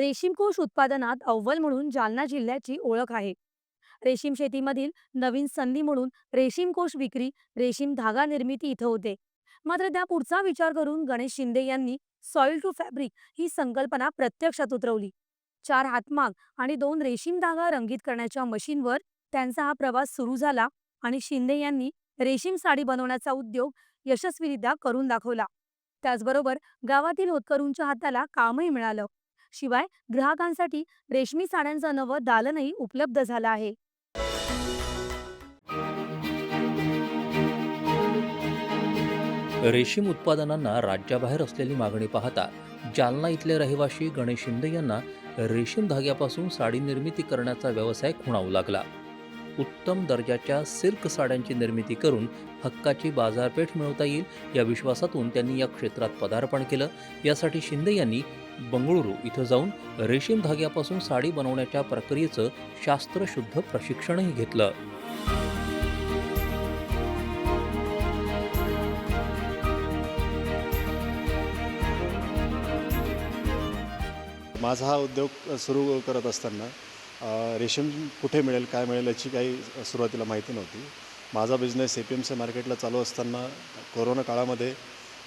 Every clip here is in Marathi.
रेशीमकोष उत्पादनात अव्वल म्हणून जालना जिल्ह्याची ओळख आहे. रेशीम शेतीमधील नवीन संधी म्हणून रेशीम कोष विक्री रेशीम धागा निर्मिती इथं होते. मात्र त्या पुढचा विचार करून गणेश शिंदे यांनी सॉइल टू फॅब्रिक ही संकल्पना प्रत्यक्षात उतरवली. चार हातमाग आणि दोन रेशीम धागा रंगीत करण्याच्या मशीनवर त्यांचा हा प्रवास सुरू झाला आणि शिंदे यांनी रेशीम साडी बनवण्याचा उद्योग यशस्वीरित्या करून दाखवला. त्याचबरोबर गावातील होतकरूंच्या हाताला कामही मिळालं. शिवाय ग्राहकांसाठी रेशमी साड्यांचं नवं दालनही उपलब्ध झालं आहे. रेशीम उत्पादनांना राज्याबाहेर असलेली मागणी पाहता जालना इथले रहिवासी गणेश शिंदे यांना रेशीम धाग्यापासून साडी निर्मिती करण्याचा व्यवसाय खुणावू लागला. उत्तम दर्जाच्या सिल्क साड्यांची निर्मिती करून हक्काची बाजारपेठ मिळवता येईल या विश्वासातून त्यांनी या क्षेत्रात पदार्पण केलं. यासाठी शिंदे यांनी बंगळुरू इथं जाऊन रेशीम धाग्यापासून साडी बनवण्याच्या प्रक्रियेचं शास्त्रशुद्ध प्रशिक्षणही घेतलं. माझा हा उद्योग सुरू करत असताना रेशीम कुठे मिळेल काय मिळेल याची काही सुरुवातीला माहिती नव्हती. माझा business A P M C मार्केटला चालू असताना कोरोना काळामध्ये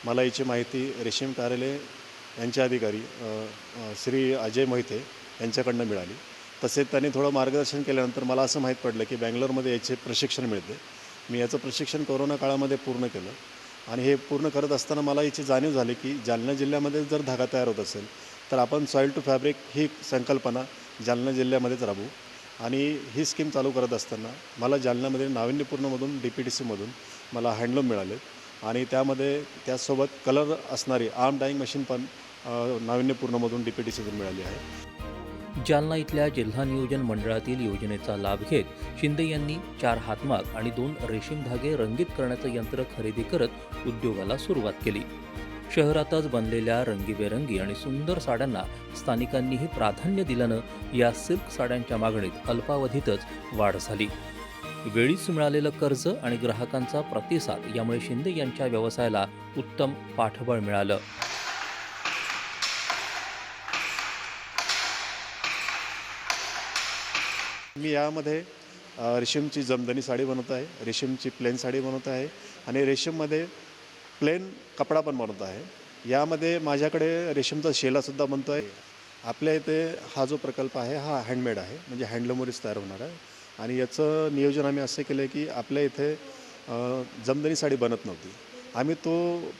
मला याची माहिती रेशीम कार्यालय यांचे अधिकारी श्री अजय मोहिते यांच्याकडनं मिळाली. तसेच त्यांनी थोडं मार्गदर्शन केल्यानंतर मला असं माहीत पडलं की बँगलोरमध्ये याचे प्रशिक्षण मिळते. मी याचं प्रशिक्षण कोरोना काळामध्ये पूर्ण केलं आणि हे पूर्ण करत असताना मला याची जाणीव झाली की जालना जिल्ह्यामध्ये जर धागा तयार होत असेल तर आपण सॉईल टू फॅब्रिक ही संकल्पना जालना जिल्ह्यामध्येच राबू. आणि ही स्कीम चालू करत असताना मला जालन्यामध्ये नाविन्यपूर्णमधून डी पी टी सीमधून मला हँडलूम मिळाले. आणि त्यामध्ये त्यासोबत कलर असणारी आर्म डाईंग मशीन पण नाविन्यपूर्णमधून डी पी टी सीतून मिळाली आहे. जालना इथल्या जिल्हा नियोजन मंडळातील योजनेचा लाभ घेत शिंदे यांनी चार हातमाग आणि दोन रेशीम धागे रंगीत करण्याचं यंत्र खरेदी करत उद्योगाला सुरुवात केली. शहरातच बनलेल्या रंगीबेरंगी आणि सुंदर साड्यांना स्थानिकांनीही प्राधान्य दिल्यानं या सिल्क साड्यांच्या मागणीत अल्पावधीतच वाढ झाली. वेळीच मिळालेलं कर्ज आणि ग्राहकांचा प्रतिसाद यामुळे शिंदे यांच्या व्यवसायाला उत्तम पाठबळ मिळालं. मी यामध्ये रेशीमची जमदनी साडी बनवत आहे रेशीमची प्लेन साडी बनवत आहे आणि रेशीममध्ये प्लेन कपडा पण बनवत आहे. यामध्ये माझ्याकडे रेशीमचा शेलासुद्धा बनतो आहे आपल्या इथे हा जो प्रकल्प आहे हा हँडमेड आहे. म्हणजे हँडलूमवरच तयार होणार आहे. आणि याचं नियोजन आम्ही असं केलं आहे की आपल्या इथे जमदनी साडी बनत नव्हती. आम्ही तो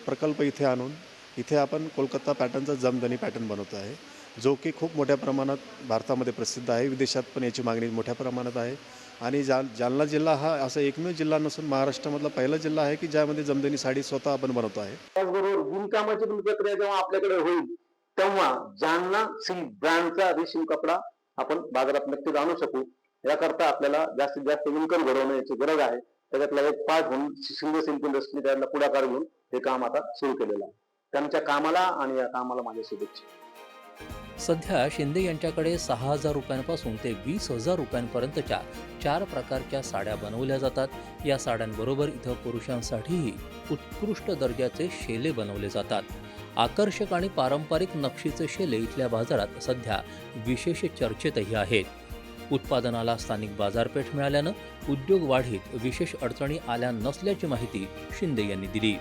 प्रकल्प इथे आणून इथे आपण कोलकाता पॅटर्नचा जमदनी पॅटर्न बनवतो आहे. जो की खूप मोठ्या प्रमाणात भारतामध्ये प्रसिद्ध आहे. विदेशात पण याची मागणी मोठ्या प्रमाणात आहे. आणि जा जालना जिल्हा हा असा एकमेव जिल्हा नसून महाराष्ट्रामधला पहिला जिल्हा आहे की ज्यामध्ये जमदनी साडी स्वतः आपण बनवतो आहे. त्याचबरोबर विणकामाची पण प्रक्रिया जेव्हा आपल्याकडे होईल तेव्हा जालना सिल्क ब्रँडचा रेशीम कपडा आपण बाजारात नक्कीच आणू शकू. याकरता आपल्याला जास्तीत जास्त इन्कम घडवण्याची गरज आहे. त्याच्यातला एक पार्ट म्हणून शिंदे सिल्क इंडस्ट्री त्याला पुढाकार घेऊन हे काम आता सुरू केलेलं आहे. त्यांच्या कामाला आणि या कामाला माझ्या शुभेच्छा. सध्या शिंदे यांच्याकडे सहा हजार रुपयांपासून ते वीस हजार रुपयांपर्यंतच्या चार प्रकारच्या साड्या बनवल्या जातात. या साड्यांबरोबर इथं पुरुषांसाठीही उत्कृष्ट दर्जाचे शेले बनवले जातात. आकर्षक आणि पारंपरिक नक्षीचे शेले इथल्या बाजारात सध्या विशेष चर्चेतही आहेत. उत्पादनाला स्थानिक बाजारपेठ मिळाल्यानं उद्योग वाढीत विशेष अडचणी आल्या नसल्याची माहिती शिंदे यांनी दिली.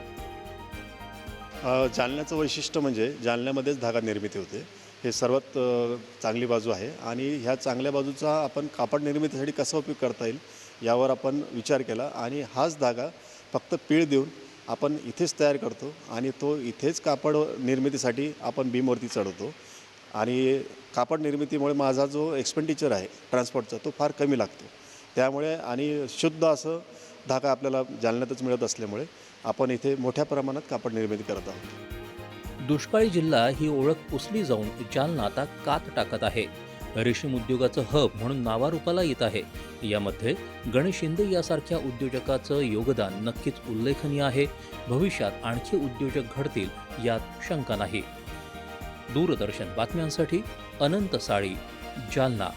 जालन्याचं वैशिष्ट्य म्हणजे जालन्यामध्येच धागा निर्मिती होते. हे सर्वात चांगली बाजू आहे. आणि ह्या चांगल्या बाजूचा आपण कापड निर्मितीसाठी कसा उपयोग करता येईल यावर आपण विचार केला. आणि हाच धागा फक्त पीळ देऊन आपण इथेच तयार करतो आणि तो इथेच कापड निर्मितीसाठी आपण बीमवरती चढवतो. आणि कापड निर्मितीमुळे माझा जो एक्सपेंडिचर आहे ट्रान्सपोर्टचा तो फार कमी लागतो. त्यामुळे आणि शुद्ध असं धागा आपल्याला जालन्यातच मिळत असल्यामुळे आपण इथे मोठ्या प्रमाणात कापड निर्मिती करत आहोत. दुष्काळी जिल्हा ही ओळख पुसली जाऊन जालना आता कात टाकत आहे. रेशीम उद्योगाचं हब म्हणून नावारूपाला येत आहे. यामध्ये गणेश शिंदे यासारख्या उद्योजकाचं योगदान नक्कीच उल्लेखनीय आहे. भविष्यात आणखी उद्योजक घडतील यात शंका नाही. दूरदर्शन बातम्यांसाठी अनंत साळी जालना.